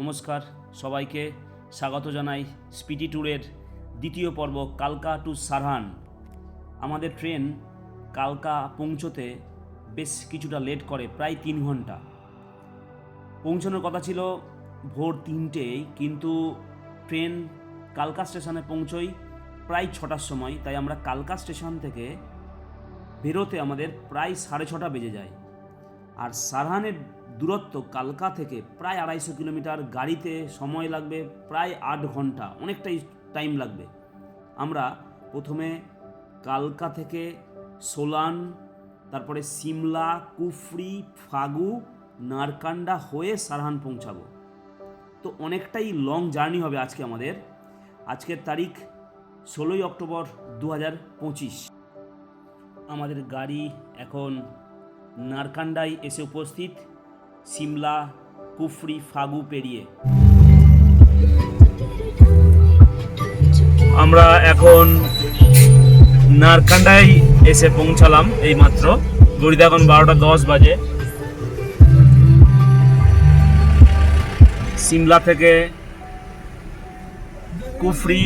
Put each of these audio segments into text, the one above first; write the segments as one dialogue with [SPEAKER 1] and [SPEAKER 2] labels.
[SPEAKER 1] নমস্কার, সবাইকে স্বাগত জানাই স্পিডি ট্যুরের দ্বিতীয় পর্ব কালকা টু সারহান। আমাদের ট্রেন কালকা পৌঁছতে বেশ কিছুটা লেট করে, প্রায় তিন ঘণ্টা। পৌঁছানোর কথা ছিল ভোর তিনটেই, কিন্তু ট্রেন কালকা স্টেশনে পৌঁছই প্রায় ছটার সময়, তাই আমরা কালকা স্টেশন থেকে বেরোতে আমাদের প্রায় সাড়ে ছটা বেজে যায়। আর সারহানের দূরত্ব কালকা থেকে প্রায় আড়াইশো কিলোমিটার গাড়িতে সময় লাগবে, প্রায় আট ঘণ্টা, অনেকটাই টাইম লাগবে। আমরা প্রথমে কালকা থেকে সোলান, তারপরে সিমলা, কুফরি, ফাগু, নারকান্ডা হয়ে সারহান পৌঁছাবো। তো অনেকটাই লং জার্নি হবে আজকে আমাদের। আজকের তারিখ ষোলোই অক্টোবর দু হাজার পঁচিশ। আমাদের গাড়ি এখন নারকান্ডায় এসে উপস্থিত। সিমলা, কুফরি, ফাগু পেরিয়ে। আমরা এখন নারকান্ডায় এসে পৌঁছালাম এই মাত্র ঘড়িতে এখন বারোটা দশ বাজে। সিমলা থেকে কুফরি,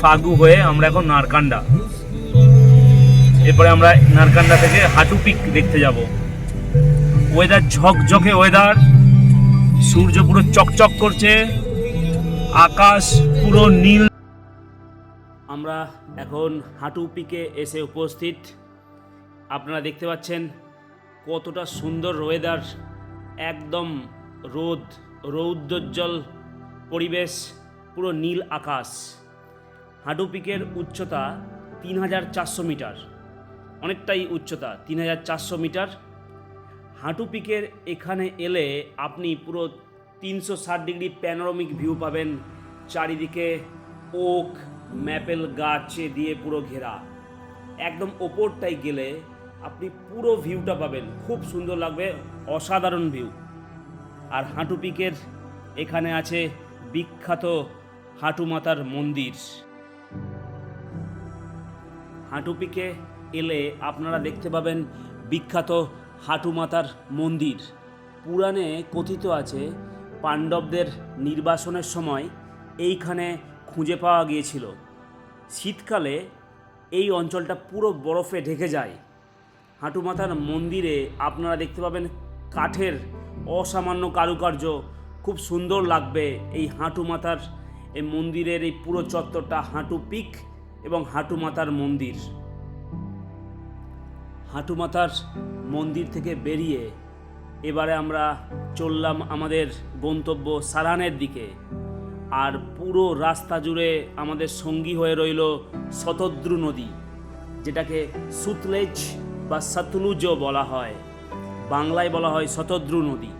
[SPEAKER 1] ফাগু হয়ে আমরা এখন নারকান্ডা এরপরে আমরা নারকান্ডা থেকে হাটু পিক দেখতে যাব। ওয়েদার ঝকঝকে ওয়েদার সূর্য পুরো চকচক করছে, আকাশ পুরো নীল। আমরা এখন হাঁটু পিকে এসে উপস্থিত। আপনারা দেখতে পাচ্ছেন কতটা সুন্দর ওয়েদার একদম রোদ, রৌদ্রোজ্জ্বল পরিবেশ, পুরো নীল আকাশ। হাঁটু পিকের উচ্চতা তিন হাজার চারশো মিটার। অনেকটাই উচ্চতা, তিন হাজার চারশো মিটার। হাঁটু পিকের এখানে এলে আপনি পুরো তিনশো ষাট ডিগ্রি প্যানোরামিক ভিউ পাবেন। চারিদিকে ওক ম্যাপেল গাছে দিয়ে পুরো ঘেরা। একদম ওপরটাই গেলে আপনি পুরো ভিউটা পাবেন। খুব সুন্দর লাগবে, অসাধারণ ভিউ আর হাঁটু পিকের এখানে আছে বিখ্যাত হাঁটু মাতার মন্দির। হাঁটু পিকে এলে আপনারা দেখতে পাবেন বিখ্যাত হাঁটু মাতার মন্দির। পুরাণে কথিত আছে, পাণ্ডবদের নির্বাসনের সময় এইখানে খুঁজে পাওয়া গিয়েছিল। শীতকালে এই অঞ্চলটা পুরো বরফে ঢেকে যায়। হাঁটু মাতার মন্দিরে আপনারা দেখতে পাবেন কাঠের অসামান্য কারুকার্য। খুব সুন্দর লাগবে এই হাঁটু মাতার, এই মন্দিরের এই পুরো চত্বরটা হাঁটু পিক এবং হাঁটু মাতার মন্দির। হাঁটু মাতার মন্দির থেকে বেরিয়ে এবারে আমরা চললাম আমাদের গন্তব্য সারানের দিকে। আর পুরো রাস্তা জুড়ে আমাদের সঙ্গী হয়ে রইল শতদ্রু নদী, যেটাকে সুতলেজ বা সতলুজও বলা হয়। বাংলায় বলা হয় শতদ্রু নদী।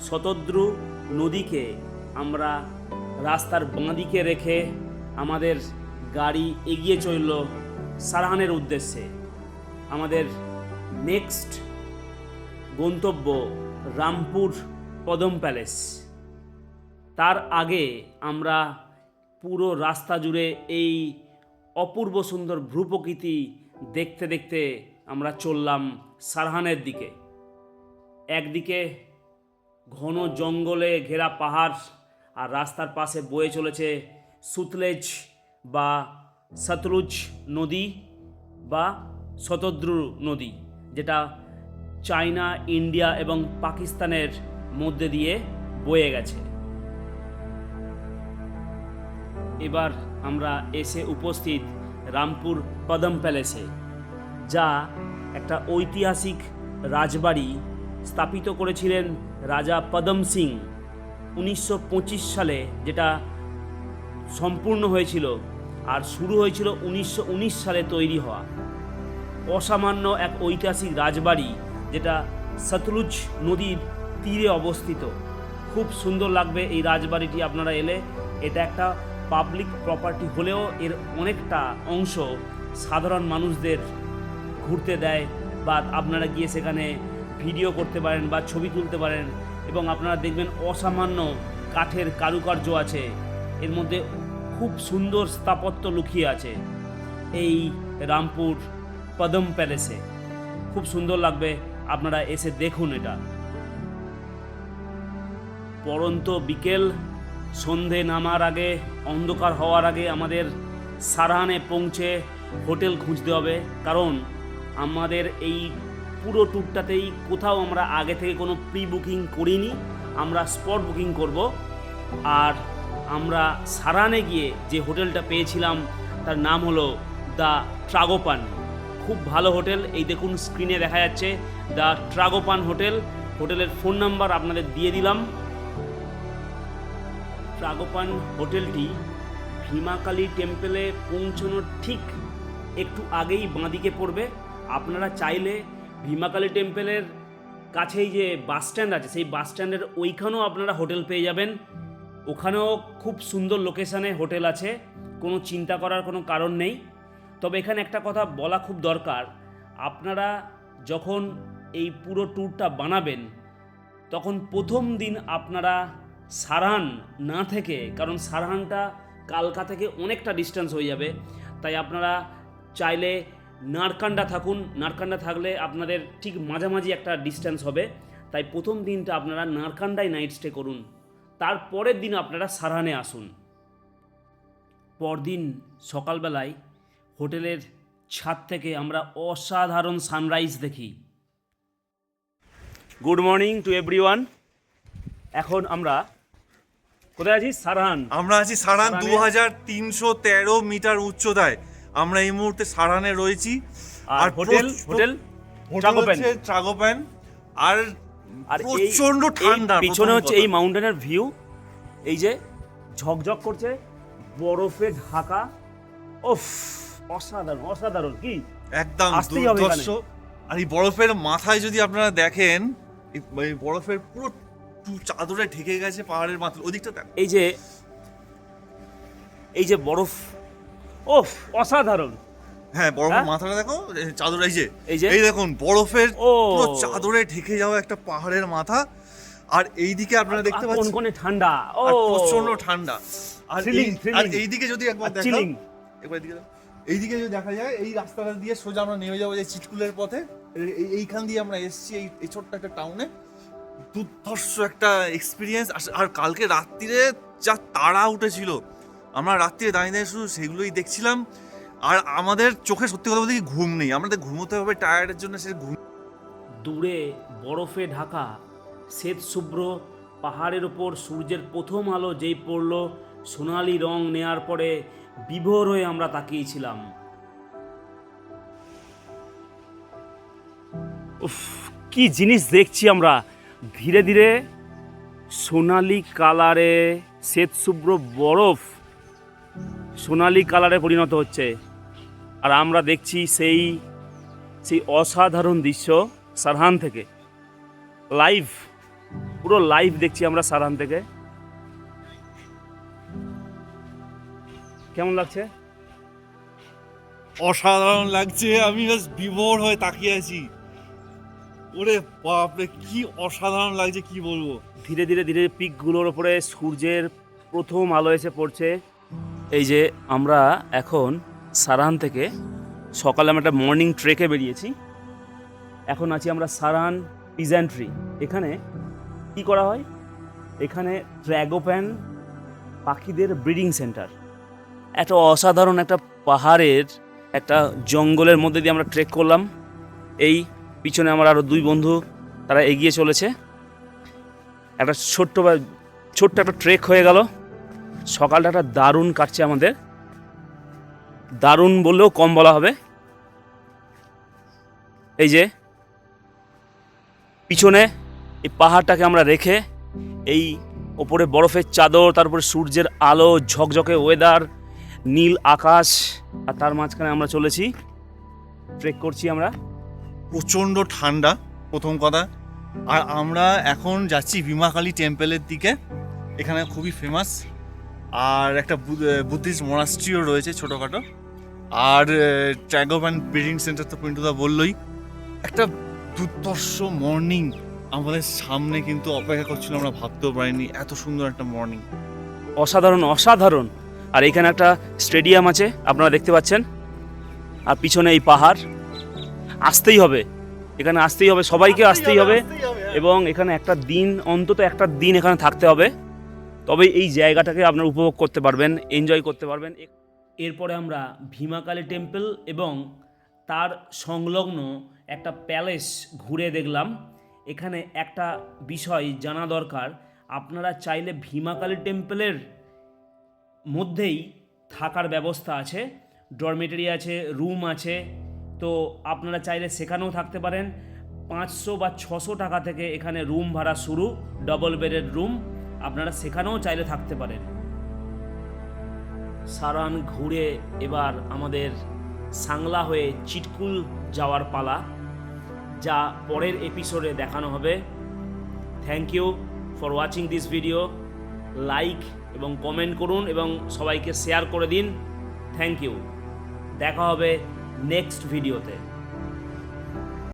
[SPEAKER 1] শতদ্রু নদীকে আমরা রাস্তার বাঁদিকে রেখে আমাদের গাড়ি এগিয়ে চলল সারাহানের উদ্দেশ্যে। আমাদের নেক্সট গন্তব্য রামপুর পদম প্যালেস। তার আগে আমরা পুরো রাস্তা জুড়ে এই অপূর্ব সুন্দর ভ্রুপ্রকৃতি দেখতে দেখতে আমরা চললাম সারহানের দিকে। একদিকে ঘন জঙ্গলে ঘেরা পাহাড় আর রাস্তার পাশে বয়ে চলেছে সুতলেজ বা সতলুজ নদী বা শতদ্রু নদী। যেটা চায়না, ইন্ডিয়া এবং পাকিস্তানের মধ্যে দিয়ে বয়ে গেছে। এবার আমরা এসে উপস্থিত রামপুর পদম প্যালেসে, যা একটা ঐতিহাসিক রাজবাড়ি স্থাপিত করেছিলেন রাজা পদম সিং উনিশশো পঁচিশ সালে, যেটা সম্পূর্ণ হয়েছিল আর শুরু হয়েছিল উনিশশো উনিশ সালে তৈরি হওয়া। অসামান্য এক ঐতিহাসিক রাজবাড়ি যেটা সতলুজ নদীর তীরে অবস্থিত। খুব সুন্দর লাগবে এই রাজবাড়িটি আপনারা এলে। এটা একটা পাবলিক প্রপার্টি হলেও এর অনেকটা অংশ সাধারণ মানুষদের ঘুরতে দেয় বা আপনারা গিয়ে সেখানে ভিডিও করতে পারেন বা ছবি তুলতে পারেন এবং আপনারা দেখবেন অসামান্য কাঠের কারুকার্য আছে। এর মধ্যে খুব সুন্দর স্থাপত্য লুকিয়ে আছে। এই রামপুর পদম প্যালেসে। খুব সুন্দর লাগবে, আপনারা এসে দেখুন এটা। পরন্ত বিকেল, সন্ধে নামার আগে, অন্ধকার হওয়ার আগে আমাদের সারাহানে পৌঁছে হোটেল খুঁজতে হবে। কারণ আমাদের এই পুরো ট্যুরটাতেই কোথাও আমরা আগে থেকে কোনো প্রি বুকিং করিনি, আমরা স্পট বুকিং করব। আর আমরা সারানে গিয়ে যে হোটেলটা পেয়েছিলাম, তার নাম হলো দ্য ট্রাগোপান। খুব ভালো হোটেল। এই দেখুন স্ক্রিনে দেখা যাচ্ছে দ্য ট্রাগোপান হোটেল। হোটেলের ফোন নাম্বার আপনাদের দিয়ে দিলাম। ট্রাগোপান হোটেলটি ভীমাকালী টেম্পেলে পৌঁছানোর ঠিক একটু আগেই বাঁদিকে পড়বে। আপনারা চাইলে ভীমাকালী টেম্পেলের কাছেই যে বাস স্ট্যান্ড আছে, সেই বাস স্ট্যান্ডের ওইখানেও আপনারা হোটেল পেয়ে যাবেন। ওখানেও খুব সুন্দর লোকেশানে হোটেল আছে। কোনো চিন্তা করার কোনো কারণ নেই। তবে এখানে একটা কথা বলা খুব দরকার। আপনারা যখন এই পুরো ট্যুরটা বানাবেন, তখন প্রথম দিন আপনারা সারহান না থেকে, কারণ সারহানটা কালকা থেকে অনেকটা ডিস্টেন্স হয়ে যাবে। তাই আপনারা চাইলে নারকান্ডা থাকুন। নারকান্ডা থাকলে আপনাদের ঠিক মাঝামাঝি একটা ডিস্টেন্স হবে। তাই প্রথম দিনটা আপনারা নারকান্ডায় নাইট স্টে করুন। তারপরের দিন আপনারা সারহানে আসুন। পরদিন সকালবেলায় হোটেলের ছাদ থেকে আমরা অসাধারণ সানরাইজ দেখি। গুড মর্নিং টু এভরিওয়ান এখন আমরা কোথায় আছি? সারহান।
[SPEAKER 2] আমরা আছি সারান
[SPEAKER 1] সারানে-
[SPEAKER 2] দু হাজার তিনশো তেরো মিটার উচ্চতায়। আমরা এই মুহূর্তে সারানে রয়েছি।
[SPEAKER 1] আর হোটেল হোটেল?
[SPEAKER 2] Hotel
[SPEAKER 1] Tragopan.
[SPEAKER 2] আর
[SPEAKER 1] আর প্রচণ্ড
[SPEAKER 2] ঠান্ডা
[SPEAKER 1] পিছনে হচ্ছে এই মাউন্টেনের ভিউ। এই যে ঝকঝক করছে বরফে ঢাকা। ওফ অসাধারণ অসাধারণ কি?
[SPEAKER 2] একদম দুর্ধর্ষ। আর এই বরফের মাথায় যদি আপনারা দেখেন এই- বরফের পুরো চাদরে ঢেকে গেছে পাহাড়ের মাথা ওদিকটা দেখো।
[SPEAKER 1] এই যে এই যে বরফ। অসাধারণ।
[SPEAKER 2] হ্যাঁ বরফের
[SPEAKER 1] হ্যাঁ?
[SPEAKER 2] মাথাটা দেখো চাদর এই যে।
[SPEAKER 1] এই যে?
[SPEAKER 2] এই দেখুন বরফের পুরো চাদরে ঢেকে যাওয়া একটা পাহাড়ের মাথা। আর এইদিকে আপনারা দেখতে পাচ্ছেন
[SPEAKER 1] কোনকনে ঠান্ডা? ও।
[SPEAKER 2] প্রচণ্ড ঠান্ডা। আর এই- আর এইদিকে যদি একবার
[SPEAKER 1] দেখেন
[SPEAKER 2] একবার এদিকে দেখো। এইদিকে যদি দেখা যায়, এই রাস্তাটা দিয়ে সোজা আমরা নেমে যাব যে চিটকুলের পথে। এই- এই- এইখান দিয়ে আমরা এসেছি এই ছোট্ট একটা টাউনে দুর্ধর্ষ একটা এক্সপিরিয়েন্স আর কালকে রাত্রিরে যা তাড়া উঠেছিল। আমরা রাত্রিরে দাঁড়িয়ে দাঁড়িয়ে শুধু সেগুলোই দেখছিলাম। আর আমাদের চোখে সত্যি কথা বলতে কি ঘুম নেই। আমাদের ঘুমোতে হবে টায়ার্ডের জন্য, সে ঘুম
[SPEAKER 1] দূরে বরফে ঢাকা, শ্বেত শুভ্র পাহাড়ের ওপর সূর্যের প্রথম আলো যেই পড়ল, সোনালি রং নেয়ার পরে বিভোর হয়ে আমরা তাকিয়েছিলাম। উফ, কি জিনিস দেখছি আমরা। ধীরে ধীরে সোনালি কালারে শ্বেত শুভ্র বরফ সোনালি কালারে পরিণত হচ্ছে। আর আমরা দেখছি সেই সেই অসাধারণ দৃশ্য সারহান থেকে। লাইভ পুরো লাইভ দেখছি আমরা সারহান থেকে। কেমন লাগছে?
[SPEAKER 2] অসাধারণ লাগছে আমি জাস্ট বিভোর হয়ে তাকিয়ে আছি। ওরে বাপরে কি অসাধারণ লাগছে কি বলব?
[SPEAKER 1] ধীরে ধীরে ধীরে পিকগুলোর ওপরে সূর্যের প্রথম আলো এসে পড়ছে। এই যে আমরা এখন সারান থেকে সকালে আমরা একটা মর্নিং ট্রেকে বেরিয়েছি। এখন আছি আমরা সারান পিজেন্ট্রি এখানে কি করা হয়? এখানে ড্র্যাগোপ্যান পাখিদের ব্রিডিং সেন্টার একটা অসাধারণ একটা পাহাড়ের একটা জঙ্গলের মধ্যে দিয়ে আমরা ট্রেক করলাম। এই পিছনে আমার আরও দুই বন্ধু, তারা এগিয়ে চলেছে। একটা ছোট্ট বা, ছোট্ট একটা ট্রেক হয়ে গেল। সকালটা একটা দারুণ কাটছে আমাদের। দারুণ বললেও কম বলা হবে। এই যে, পিছনে এই পাহাড়টাকে আমরা রেখে এই ওপরে বরফের চাদর, তারপরে সূর্যের আলো, ঝকঝকে ওয়েদার নীল আকাশ আর তার মাঝখানে আমরা চলেছি। ট্রেক করছি আমরা।
[SPEAKER 2] প্রচণ্ড ঠান্ডা প্রথম কথা। আর আমরা এখন যাচ্ছি ভীমাকালী টেম্পলের দিকে। এখানে খুবই ফেমাস আর একটা বুদ্ধিস্ট মনাস্ট্রিও রয়েছে ছোটোখাটো। আর ট্র্যাগোম্যান ব্রিডিং সেন্টার তো পিন্টুদা বললোই একটা দুর্দর্শ মর্নিং আমাদের সামনে কিন্তু অপেক্ষা করছিল আমরা ভাবতেও পারিনি এত সুন্দর একটা মর্নিং
[SPEAKER 1] অসাধারণ অসাধারণ। আর এখানে একটা স্টেডিয়াম আছে আপনারা দেখতে পাচ্ছেন। আর পিছনে এই পাহাড়। আসতেই হবে। এখানে আসতেই হবে সবাইকে আসতেই হবে এবং এখানে একটা দিন অন্তত একটা দিন এখানে থাকতে হবে। তবে এই জায়গাটাকে আপনারা উপভোগ করতে পারবেন এনজয় করতে পারবেন। এরপরে আমরা ভীমাকালী টেম্পল এবং তার সংলগ্ন একটা প্যালেস ঘুরে দেখলাম। এখানে একটা বিষয় জানা দরকার। আপনারা চাইলে ভীমাকালী টেম্পলের মধ্যেই থাকার ব্যবস্থা আছে ডরমেটারি আছে রুম আছে, তো আপনারা চাইলে সেখানেও থাকতে পারেন। পাঁচশো বা ছশো টাকা থেকে এখানে রুম ভাড়া শুরু ডবল বেডের রুম আপনারা সেখানেও চাইলে থাকতে পারেন। সারান ঘুরে এবার আমাদের সাংলা হয়ে চিটকুল যাওয়ার পালা, যা পরের এপিসোডে দেখানো হবে। Thank you for watching this video like এবং কমেন্ট করুন এবং সবাইকে শেয়ার করে দিন। থ্যাংক ইউ দেখা হবে নেক্সট ভিডিওতে